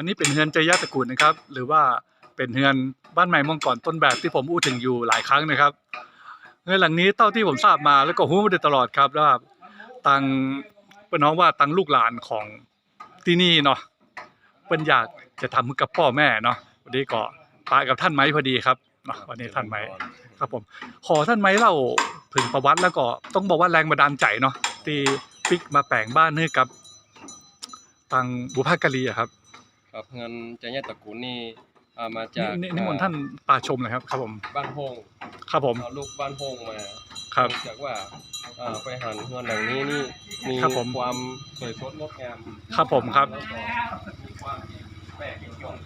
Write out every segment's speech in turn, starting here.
อันนี้เป็นเฮือนใจยะตระกูลนะครับ หรือว่าเป็นเฮือนบ้านใหม่มองก่อนต้นแบบที่ผมอู้ถึงอยู่หลายครั้งนะครับเฮือนหลังนี้เท่าที่ผมทราบมาแล้วก็ฮู้มาโดยตลอดครับว่าตังเป็นน้องว่าตังลูกหลานของที่นี่เนาะเป็นอยากจะทำให้กับพ่อแม่เนาะวันนี้ก็ปะกับท่านไม้พอดีครับเนาะวันนี้ท่านไม้ครับผม ขอท่านไหมเล่าถึงประวัติแล้วก็ต้องบอกว่าแรงบันดาลใจเนาะที่ปิกมาแปลงบ้านให้กับทางบุพกาลีอะครับ ครับเงินจญาตระกูลนี่อ่ามาจากนี่นี่นิมนต์ท่านปาชมเลยครับ ครับผม บ้านโฮงครับผมเอาลูกบ้านโฮงมาครับเนื่องจากว่าอ่าไปหันเงินหลังนี้นี่มีครับผม ความสวยสดงดงามครับผมครับ แล้วก็มีความแปลกอยู่ก่อน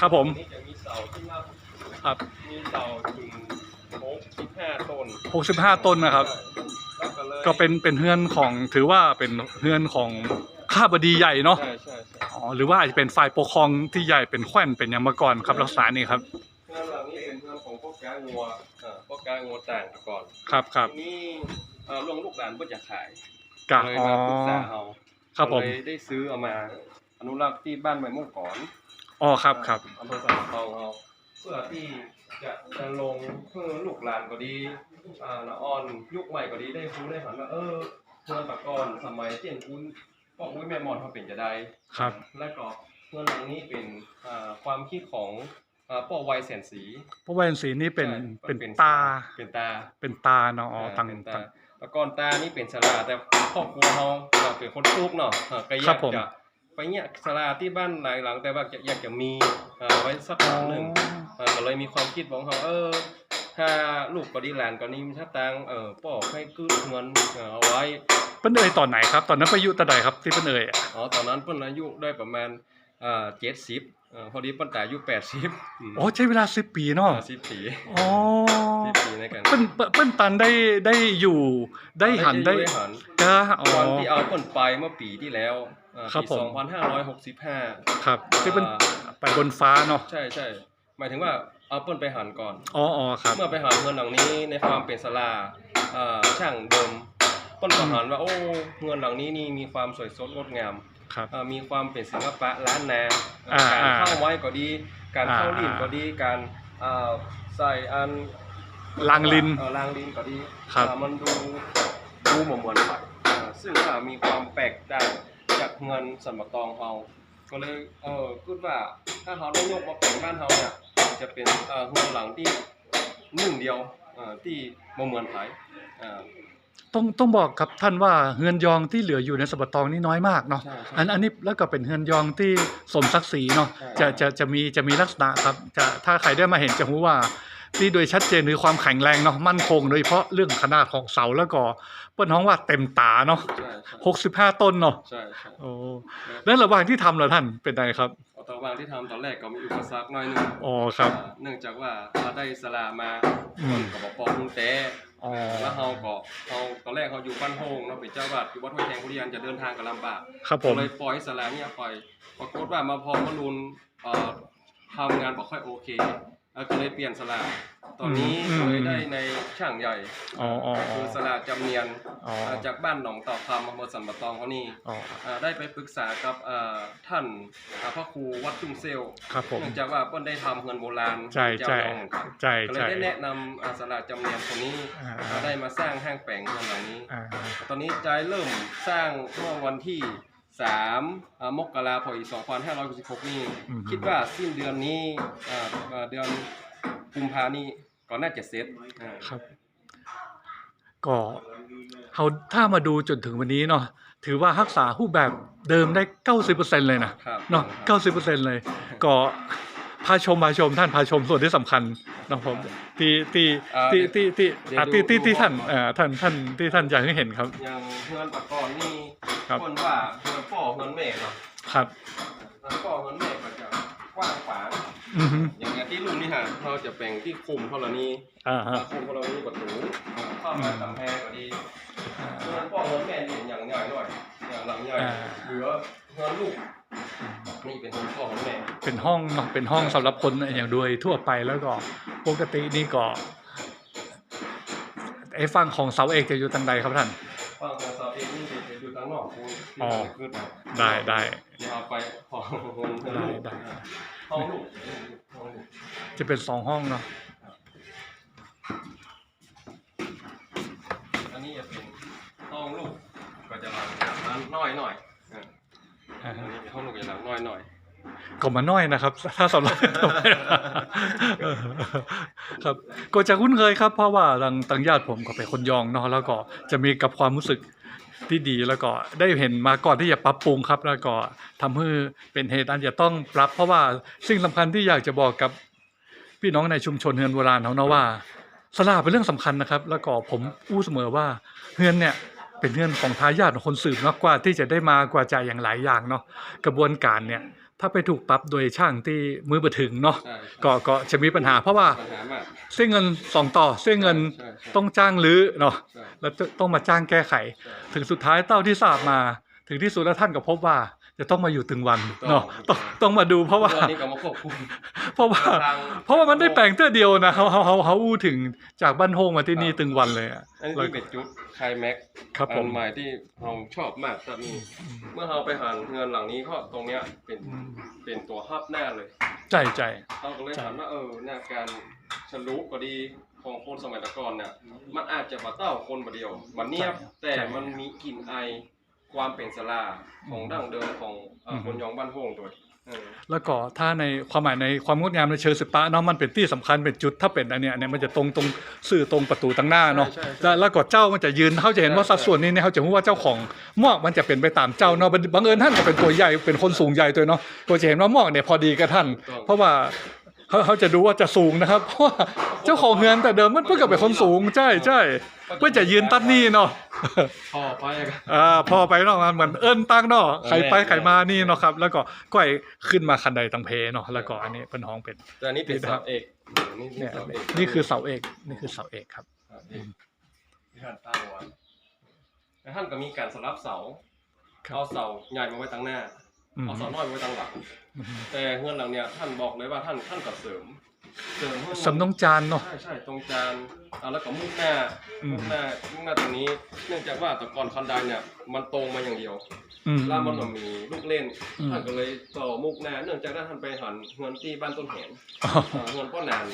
ครับผม นี่จะมีเสาที่ว่าครับมีเสาถึงโค้งสิบห้าต้น65 ต้นนะครับ แล้วก็เลยก็เป็นเป็นเฮือนของถือว่าเป็นเฮือนของข้าบดีใหญ่เนาะ ใช่ใช่ใช่อ๋อ หรือว่าอาจจะเป็นฝ่ายปกครองที่ใหญ่เป็นแขวนเป็นอยางมาก่อนครับลักษณะนี้ครับเงินหลังนี้เป็นเงินของพวกกางัวอ่าพวกกางัวต่างแต่ก่อนครับครับทีนี้เอ่อลงลูกหลานเพื่อจะขายกะเลยอ๋อมาปรึกษาเราครับผมเลยได้ซื้อเอามาอนุรักษ์ที่บ้านใหม่ม่วงก่อนอ๋อครับครับอำเภอสันทองเราเพื่อที่จะจะลงเพื่อลูกหลานก็ดีอ่าละอ่อนยุคใหม่ก็ดีได้รู้ได้หันว่าเออเพื่อนตะกอนสมัยเจียนคุณ พ่ออุ้ยแม่มอนเขาเป็นจะได้ ครับ และก็เพื่อนหลังนี้เป็นอ่าความคิดของอ่าป้อไวยแสนสีเพราะว่าสีนี้เป็นใช่เป็นตา เป็นตาเป็นตาเนาะอ๋อตังเป็นตัตาง ตะกอนตานี่เป็นสลาแต่ครอบครัวเราเราเป็นคนทุกข์เนาะเออก็อครัยาบกผม จะไปเนี่ยสลาที่บ้านหลายหลังแต่ว่าอยากจะมีเอ่อไว้สักหลังหนึ่ง เออก็เลยมีความคิดของเขาเออ ถ้าลูกก็ดีหลานก็นี่มีถ้าตังเออป่อให้กึดเงินเออเอาไว้เปิ้นเอ่ยตอนไหนครับ ตอนนั้นไปอยู่ตอนไหนครับที่เปิ้นเอ่ยอะอ๋อตอนนั้นเพิ่นอายุได้ประมาณเอ่อเจ็ดสิบเออพอดีเปิ้นแต่อายุแปดสิบอ๋อใช้เวลาสิบปีเนาะสิบปีอ๋อสิบปีในการเปิ้นเปิ้นเปิ้นตันได้ได้อยู่ได้หันได้ได้หันก็อ๋อตอนที่เอาเปิ้นไปเมื่อปีที่แล้วเอ่อครับปีผมสองพันห้าร้อยหกสิบห้าครับที่เปิ้นไปบนฟ้าเนาะใช่ใช่หมายถึงว่า เอาเปิ้ลไปหันก่อน อ๋ออ๋อครับ เมื่อไปหันเงินหลังนี้ในความเป็นสลาเอ่อช่างเดิมเปิ้ลก็หันว่าโอ้เงินหลังนี้นี่มีความสวยสดงดงามครับเอ่อมีความเป็นศิลปะล้านนาอ่าการอ่าเข้าไว้ก็ดี การเข้าอ่าลิ้นก็ดีการเอ่อใส่อันลางลิ้นเอ่อลางลิ้นก็ดีครับ อ่ามันดูดูเหมือนเหมือนไปอ่าซึ่งว่ามีความแปลกต่างจากเงินสมบัติตองเราก็เลยเออคิดว่าถ้าเขาได้ยกมาเป็นบ้านเราเนี่ย จะเป็นเอ่อเงินหลังที่หนึ่งเดียวเอ่อที่บ่เหมือนไผอ่าต้องต้องบอกกับท่านว่าเฮือนยองที่เหลืออยู่ในสะบัดตองนี่น้อยมากเนาะใช่ใช่อันอันนี้แล้วก็เป็นเฮือนยองที่สมศักดิ์ศรีเนาะใช่จะจะจะมีจะมีลักษณะครับจะถ้าใครได้มาเห็นจะรู้ว่า ที่โดยชัดเจนคือความแข็งแรงเนาะมั่นคงโดยเฉพาะเรื่องขนาดของเสาแล้วก็เปิ้นท้องว่าเต็มตาเนาะใช่ใช่หกสิบห้าต้นเนาะใช่ใช่โอ้แล้วระหว่างที่ทำเหรอท่านเป็นไงครับ ตอนวางที่ทำตอนแรกก็มีอุปสรรคหน่อยหนึงอ๋อครับ อ่าเนื่องจากว่าเราได้สลามาอืมคนก็บอกปอมุงแต่อ๋อแล้วเฮาก็เฮาตอนแรกเขาอยู่บ้านโฮงเนาะเป็นเจ้าวัดอยู่วัดห้วยแทงคุริยันจะเดินทางก็ลำบาก ครับผก็มเลยปล่อยให้สลาเนี่ยปล่อยปรากฏว่ามาพอมารุนเอ่อทำงานบ่ค่อยโอเค เอ่อก็เลยเปลี่ยนสลาตอนนี้อืมก็เลยได้ในช่างใหญ่อ๋ออ๋อก็คือสลาจำเนียนอ๋อเอ่อจากบ้านหนองเต่าคำอำเภอสันปะตองเขานี่อ๋อเอ่อได้ไปปรึกษากับเอ่อท่านเอ่อพระครูวัดจุมเซลครับผม เนื่องจากว่าเพิ่นได้ทำเงินโบราณใช่เจ้าใช่ดองเหมือนกัน ใช่ก็เลยใช่ ได้แนะนำอาสลาจำเนียนคนนี้อ่าเอ่อได้มาสร้างห้างแปลงเงินหลังนี้ อ่า ตอนนี้ใจเริ่มสร้างเมื่อวันที่ 3อ่ามกราคม2566นี่อืม คิดว่าสิ้นเดือนนี้อ่าอ่าเดือนกุมภานี้ก็น่าจะเสร็จอ่า ครับ ก็เขาถ้ามาดูจนถึงวันนี้เนาะถือว่ารักษารูปแบบเดิมได้เก้าสิบเปอร์เซ็นเลยนะครับ เนาะเก้าสิบเปอร์เซ็นเลย ก็พาชมพาชมท่านพาชมส่วนที่สำคัญนะผมที่ที่อ่าที่ที่ที่เดี๋ยวอ่าดูที่ที่ดูที่ท่านก่อนเอ่อท่านท่านที่ท่านอยากให้เห็นครับ อย่างเงินปากกอนนี่ ครับ คนว่าเงินพ่อเงินแม่เนาะครับเงินพ่อเงินแม่ก็จะกว้างขวางอือฮึอย่างเงี้ยที่ลุงนี่ฮะเราจะแบ่งที่คุมเท่านี้อ่าฮะ คุมเท่านี้ประตูเข้ามาตำแพงก็ดีเงินพ่อเงินแม่นี่อย่างใหญ่หน่อยอย่างหลังใหญ่อ่า เหลือเงินลูกนี่เป็นเงินพ่อเงินแม่เป็นห้องเนาะเป็นห้องสำหรับคนอย่างโดยทั่วไปแล้วก็ปกตินี่ก็ไอ้ฝั่งของเสาเอกจะอยู่ทางใดครับท่านฟังข องเสาเองนี่จะอยู่ทางนอกคุณอ๋อ ขึ้นมาได้ได้เดี๋ยวเอาไปห้องเงินเงินลูกได้ได้ห้องลูกห้องลูกจะเป็นสองห้องเนาะอันนี้จะเป็นห้องลูกก็จะหลังจากนั้นน้อยหน่อยอ่าอ่าอันฮะนี้เป็นห้องลูกจะหลังน้อยหน่อย ก็มาน้อยนะครับ ถ้าสำหรับ ครับ ก็จะคุ้นเคยครับ เพราะว่าทางตังญาติผมก็เป็นคนยองเนาะแล้วก็จะมีกับความรู้สึก ที่ดีแล้วก็ได้เห็นมาก่อนที่จะปรับปรุงครับ แล้วก็ทำให้เป็นเหตุอันจะต้องปรับ เพราะว่าสิ่งสำคัญที่อยากจะบอกกับพี่น้องในชุมชนเฮือนโบราณเขาเนาะว่าสลาเป็นเรื่องสำคัญนะครับ แล้วก็ผมอู้เสมอว่าเฮือนเนี่ยเป็นเฮือนของทายาทของคนสืบมากกว่าที่จะได้มากว่าใจอย่างหลายอย่างเนาะกระบวนการเนี่ย ถ้าไปถูกปรับโดยช่างที่มือบ่ถึงเนาะใช่ก็ก็จะมีปัญหา เพราะว่าปัญหามากเส้นเงินสองต่อเส้นเงินใช่ใช่ต้องจ้างรื้อเนาะใช่แล้วต้องมาจ้างแก้ไข ใช่ ถึงสุดท้ายเต้าที่ทราบมา ถึงที่สุดแล้วท่านก็พบว่า จะต้องมาอยู่ถึงวันเนาะต้ต้อองงต้องมาดูเพราะว่าตัวนี้ก็มาควบคุมเพราะว่า ทางเพราะว่ามันได้แปลงเตื้อเดียวนะเขาเขาเขาเขาอู้ถึงจากบ้านโฮงมาที่นี่ถึงวันเลยอะ อันนี้แล้วที่เป็นจุดไคลแม็กซ์ครับผม อันใหม่ที่เราชอบมากตอนนี้เมื่อเราไปหันเงินหลังนี้ก็ตรงเนี้ยเป็นอืมเป็นตัวฮับหน้าเลยใจใจ เราก็เลยถามว่าเออหน้าการฉลุก็ดีของคนสมัยตะก่อนเนี่ยมันอาจจะมาเต้าคนมาเดียว มันเนียบใช่ แต่ใช่มันมีกลิ่นไอ ความเป็นสลาของดั้งเดิมของเอ่ออมคนยองบ้านโฮงตัวนี้เออ แล้วก็ถ้าในความหมายในความงดงามในเชิงศิลปะเนาะมันเป็นที่สำคัญเป็นจุดถ้าเป็นอันเนี้ยเนี่ยมันจะตรงตรงสื่อตรงประตูตั้งหน้าเนาะใช่ใช่แล้วแล้วก็เจ้ามันจะยืนเขาจะเห็นว่าใช่สัดส่วนนี้เนี่ยเขาจะรู้ว่าเจ้าของหมอกมันจะเป็นไปตามเจ้าเนาะบังบังเอิญท่านก็เป็นตัวใหญ่เป็นคนสูงใหญ่ตัวเนาะก็จะเห็นว่าหมอกเนี่ยพอดีกับท่าน ถูกต้อง เพราะว่า เขาเขาจะดูว่าจะสูงนะครับ เพราะว่าเจ้าของเฮือนแต่เดิมมันเพิ่งก็เป็นคนสูงใช่ใช่เพื่อจะยืนตัดนี่เนาะพอไปกันอ่าพอไปเนาะมันเหมือนเอิ้นตั้งเนาะใครไปใครมานี่เนาะครับ แล้วก็ก้อยขึ้นมาคันใดตังเพเนาะแล้วก็อันนี้เป็นห้องเป็นแต่อันนี้เป็นนี่นะครับเสาเอกนี่เนี่ยเสาเอกนี่คือเสาเอกนี่คือเสาเอกครับเสาเอกที่ท่านตั้งไว้แล้วท่านก็มีการสลับเสาครับเอาเสาใหญ่มาไว้ตั้งหน้าอืม เอาเสาน้อยมาไว้ตั้งหลังอืมแต่เฮือนหลังเนี่ยท่านบอกเลยว่าท่านท่านก็เสริม เสริมให้มันสำน้องจานเนาะ ใช่ใช่ตรงจานเอาแล้วก็มุกหน้าอืม มุกหน้ามุกหน้าตรงนี้ เนื่องจากว่าแต่ก่อนคันไดเนี่ยมันตรงมาอย่างเดียว อืม แล้วมันก็มีลูกเล่นอืม ท่านก็เลยต่อมุกหน้าเนื่องจากว่าท่านไปหันเฮือนที่บ้านต้นแหนอ๋อเอ่อเฮือนป้อนาน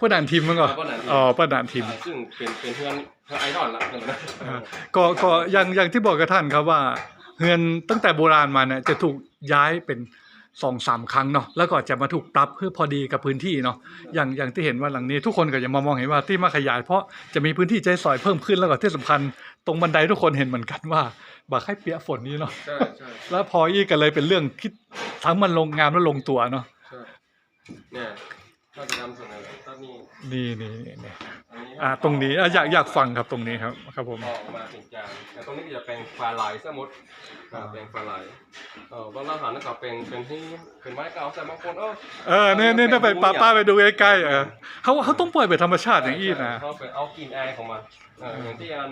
ป้าด่านทีมมั้งก่อนป้อนานอ๋อป้าด่านทีมอ่าซึ่งเป็นเป็นเฮือนเฮือนไอดอลละเฮือนนั้นอ่าก็ก็อย่างอย่างที่บอกกับท่านครับว่า เฮือนตั้งแต่โบราณมาเนี่ยจะถูกย้ายเป็นสองสามครั้งเนาะแล้วก็จะมาถูกปรับเพื่อพอดีกับพื้นที่เนาะอย่างอย่างที่เห็นว่าหลังนี้ทุกคนก็จะมามองเห็นว่าที่มาขยาย เพราะจะมีพื้นที่ใจซอยเพิ่มขึ้นแล้วก็ที่สำคัญ ตรงบันไดทุกคนเห็นเหมือนกันว่าบักให้เปียกฝนนี้เนาะใช่ใช่แล้วพออีกก็เลยเป็นเรื่องคิดทั้งมันลงงามและลงตัวเนาะใช่เนี่ยถ้าจะนำเสนอตอนนี้นี่นี่นี่นี่ อันนี้อ่าตรงนี้อะอยากอยากฟังครับตรงนี้ครับครับผมออกมาเป็นจานแต่ตรงนี้จะเป็นปลาไหลสมุดอ่าเป็นปลาไหลเออบางร้านอาหารนั่นก็เป็นเป็นที่เป็นไม้เก่าแต่บางคนเออเออเนี่ยเนี่ยเนี่ยไปป้าป้าไปดูใกล้ๆเออเขาเขาต้องปล่อยไปธรรมชาติอย่างอี้นะเขาไปเอากลินไอายของมันเอออย่างที่อัน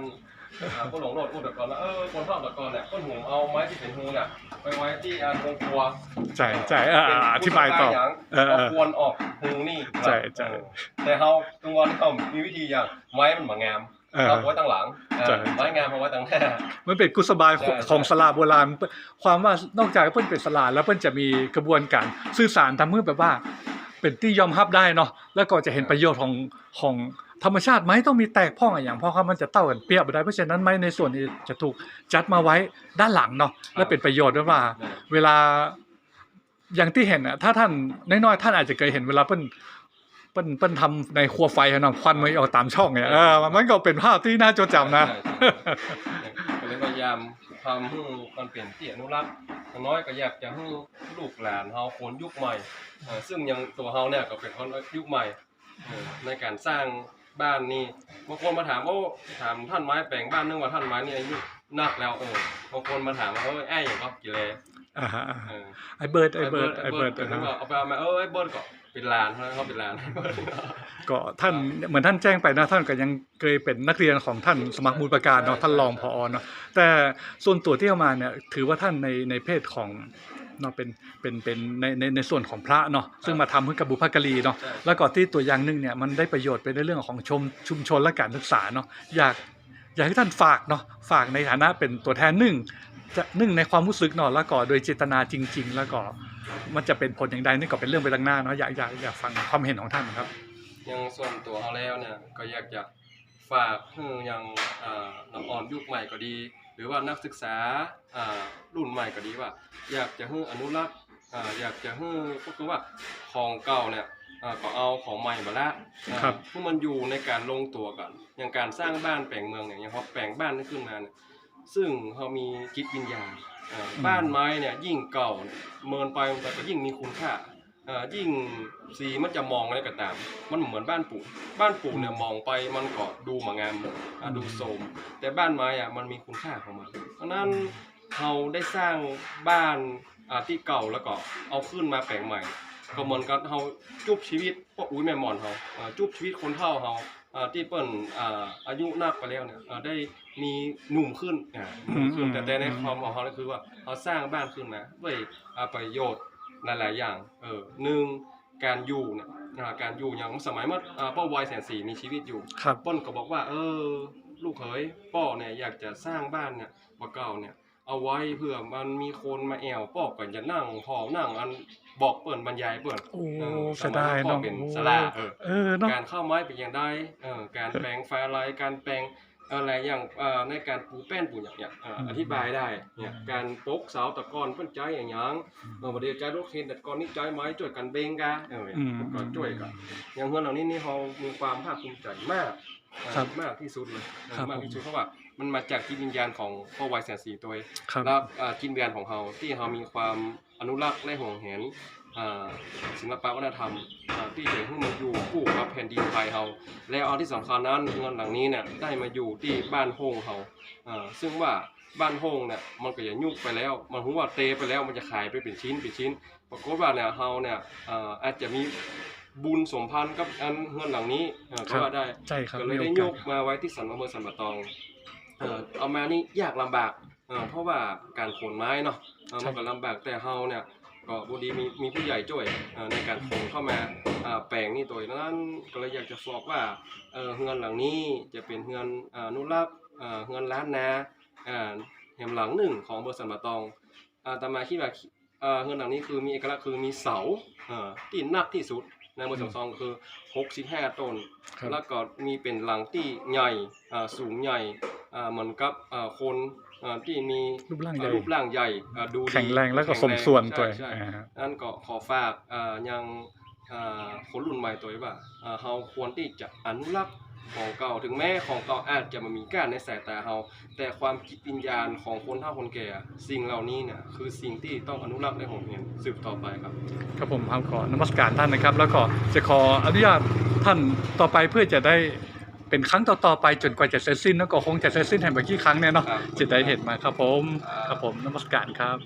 อ่าก็หลงโหลดพูดแต่ก่อนว่าเออคนชอบแต่ก่อนเนี่ยต้นหูเอาไม้ที่เป็นหูเนี่ยไปไว้ที่อันวงครัวใช่ใช่เออเอออธิบายต่อเออเออเอาควรออกหูนี่ใช่ใช่เออแต่เขาตรงวันเขามีวิธีอย่างไม้มันหมางามเออ เอาไว้ตั้งหลังเออใช่ ไม้งามเอาไว้ตั้งหน้า มันเป็นกุศบายของใช่ ของสลาโบราณ ความว่านอกจากเพิ่นเป็นสลาแล้วเพิ่นจะมีกระบวนการสื่อสารทำให้แบบว่า เป็นที่ยอมรับได้เนาะแล้วก็จะเห็นประโยชน์ของของธรรมชาติไม้ต้องมีแตกพ่องอะอย่างเพราะเขามันจะเต้ากันเปรียบไม่ได้เพราะฉะนั้นไม้ในส่วนนี้จะถูกจัดมาไว้ด้านหลังเนาะและเป็นประโยชน์ด้วยว่า เวลาอย่างที่เห็นอะถ้าท่านน้อยๆท่านอาจจะเคยเห็นเวลาเปิ้นเปิ้นเปิ้นทำในครัวไฟอะเนาะควันมันออกตามช่องเนี่ยเออมันก็เป็นภาพที่น่าจดจำนะายามทำให้มันเปลี่ยนเตี่ยอนุรักษ์อย่างน้อยก็อยากจะให้ลูกหลานเฮาคนยุคใหม่เอ่อซึ่งยังตัวเฮาเนี่ยก็เป็นคนยุคใหม่เอ่อในการสร้างบ้านนี่บางคนมาถามว่าถามท่านไม้แปลงบ้านนึกว่าท่านไม้นี่อายุนักแล้วเออบางคนมาถามว่าเอ้ยไอ้อย่างก็กี่แลอ่าฮะเออไอ้เบิร์ดไอ้เบิร์ดไอ้ไอ้เบิร์ดก็นะนึกว่าเอาไปเอามาเออไอ้เบิร์ดก็ เป็นหลานเขาเขาเป็นหลานก็ท่านเหมือนท่านแจ้งไปนะท่านก็ยังเคยเป็นนักเรียนของท่านสมัครมูลประการเนาะท่านรองพอเนาะแต่ส่วนตัวที่เอามาเนี่ยถือว่าท่านในในเพศของเนาะเป็นเป็นเป็นในในในส่วนของพระเนาะซึ่งมาทำให้กับบุพการีเนาะใช่แล้วก็ที่ตัวอย่างหนึงเนี่ยมันได้ประโยชน์ไปในเรื่องของชมชุมชนและการศึกษาเนาะอยากอยากให้ท่านฝากเนาะฝากในฐานะเป็นตัวแทนหนึ่ง จะนึ่งในความรู้สึกเนาะแล้วก็โดยเจตนาจริง ๆ แล้วก็มันจะเป็นผลอย่างใดนี่ก็เป็นเรื่องไปทางหน้าเนาะอยากอยากอยากฟังความเห็นของท่านครับ ยังส่วนตัวเขาแล้วเนี่ยก็อยากจะฝากให้ยังอ่าน้องอ่อนยุคใหม่ก็ดี หรือว่านักศึกษาอ่ารุ่นใหม่ก็ดีว่า อยากจะให้อนุรักษ์อ่าอยากจะให้ก็คือว่าของเก่าเนี่ยอ่าก็เอาของใหม่มาละอ่าครับ ให้มันอยู่ในการลงตัวกันอย่างการสร้างบ้านแปลงเมืองเนี่ยอย่างเขาแปลงบ้านนี้ขึ้นมาเนี่ย ซึ่งเขามีจิตวิญญาณอ่าบ้านไม้เนี่ยยิ่งเก่าเนี่ยเมินไปมันไปก็ยิ่งมีคุณค่าอ่ายิ่งสีมันจะมองอะไรก็ตาม มันเหมือนบ้านปู่บ้านปู่เนี่ยมองไปมันก็ดูหมางามอ่าดูโสมแต่บ้านไม้อะมันมีคุณค่าของมัน เพราะฉะนั้นเราได้สร้างบ้านอ่าที่เก่าแล้วก็เอาขึ้นมาแปลงใหม่ ก็เหมือนกับเราจุบชีวิตพวกอุ้ยแม่หมอนเราอ่าจุบชีวิตคนเฒ่าเราอ่า ที่เปิ้นอ่าอายุนักไปแล้วเนี่ยอ่าได้มีหนุ่มขึ้นอ่าหนุ่มขึ้นอืมแต่แต่ในความของเขาก็คือว่าเขาสร้างบ้านขึ้นมาด้วยอ่าประโยชน์หลายๆอย่างเออหนึ่งการอยู่เนี่ยอ่าการอยู่อย่างสมัยเมื่ออ่าป้าวัยแสนสีมีชีวิตอยู่ครับป้นก็บอกว่า เออ ลูกเขยป้อเนี่ยอยากจะสร้างบ้านเนี่ยบ่เก่าเนี่ย เอาไว้เพื่อมันมีคนมาแอวป้อก็จะนั่งพอนั่งอันบอกเปิ่นบรรยายเปิ่นโอ้เออเสียดายสมัยก่อเนาะนเป็นศาลาเออเออเนาะการเข้าไม้เป็นอย่างใดเอ่อการแปลงไฟอะไรการแปลงอะไรอย่างเอ่อในการปูแป้นปูอย่างเนี้ยเอ่ออธิบายได้เนี่ยการปกเสาตะกอนเพิ่นใจอย่างหยังเออบ่ได้ใจรถเข็นตะกอนนี่ใจไม้ช่วยกันเบงกะเอออืมก็ช่วยกันอย่างเฮือนเหล่านี้นี่เฮามีความภาคภูมิใจมากเอ่อ ครับมากที่สุดเลยเออครับมากที่สุดเพราะว่ามันมาจากจิตวิญญาณของพ่อวัยแสนสีตัวเองครับแล้วอ่าจิตวิญญาณของเราที่เรามีความอนุรักษ์และห่วงแหนอ่าศิลปวัฒนธรรมอ่าที่เห็นให้มันอยู่คู่กับแผ่นดินไทยเราแล้วเอาที่สำคัญนั้นเงินหลังนี้เนี่ยได้มาอยู่ที่บ้านโฮงเราอ่าซึ่งว่าบ้านโฮงเนี่ยมันก็จะยุบไปแล้ว มันรู้ว่าเตไปแล้วมันจะขายไปเป็นชิ้นเป็นชิ้นปรากฏว่าเนี่ยเราเนี่ยอ่าอาจจะมี บุญสมพันธ์กับอันเงินหลังนี้อ่าก็ว่าได้ใช่ครับก็เลยมีได้โอยกาสกมาไว้ที่สันอำเภอสันปะตองเอ่อเอามานี่ยากลำบากเอ่อเพราะว่าการขนไม้เนาะเอ่อมันก็ลำบากแต่เฮาเนี่ยก็บุดีมีมีผู้ใหญ่ช่วยเอ่อในการขนเข้ามาอ่าแปลงนี่ตัวนั้นก็เลยอยากจะบอกว่าเออเฮือนหลังนี้จะเป็นเฮือนอ่าอนุรักษ์อ่าเฮือนล้านนาอ่าแห่งหลังหนึ่งของอำเภอสันปะตองอ่าตามมาคิดว่า เอ่อเฮือนหลังนี้คือมีเอกลักษณ์คือมีเสาเอ่อที่หนักที่สุด ในอำเภอสันปะตองคือ65ต้น ครับ แล้วก็มีเป็นหลังที่ใหญ่อ่าสูงใหญ่อ่าเหมือนกับอ่าคนอ่าที่มีรูปร่างใหญ่ รูปร่างใหญ่อ่าดูดีแข็งแรงแล้วก็ข็สมส่วนใช่ตัวใช่ อ่าฮะ นั่นก็ขอฝากอ่ายังอ่าคนรุ่นใหม่ตัวว่าอ่าเฮาควรที่จะอนุรักษ์ ของเก่าถึงแม้ของเก่าอาจจะไมามีก้านในสายตาเฮาแต่ความคิดวิญญาณของคนเฒ่าคนแก่ สิ่งเหล่านี้เนี่ยคือสิ่งที่ต้องอนุรักษ์และห่วงเห็นสืบต่อไปครับครับผมครับขอนมัสการท่านนะครับ แล้วก็จะขออนุญาตท่านต่อไปเพื่อจะได้เป็นครั้งต่อๆไปจนกว่าจะเสร็จสิ้นแล้วก็คงจะเสร็จสิ้นแห่งเมื่อกี้ครั้งเนี่ยเนาะครับจะได้เห็นมาครับผมครับผมนมัสการครับ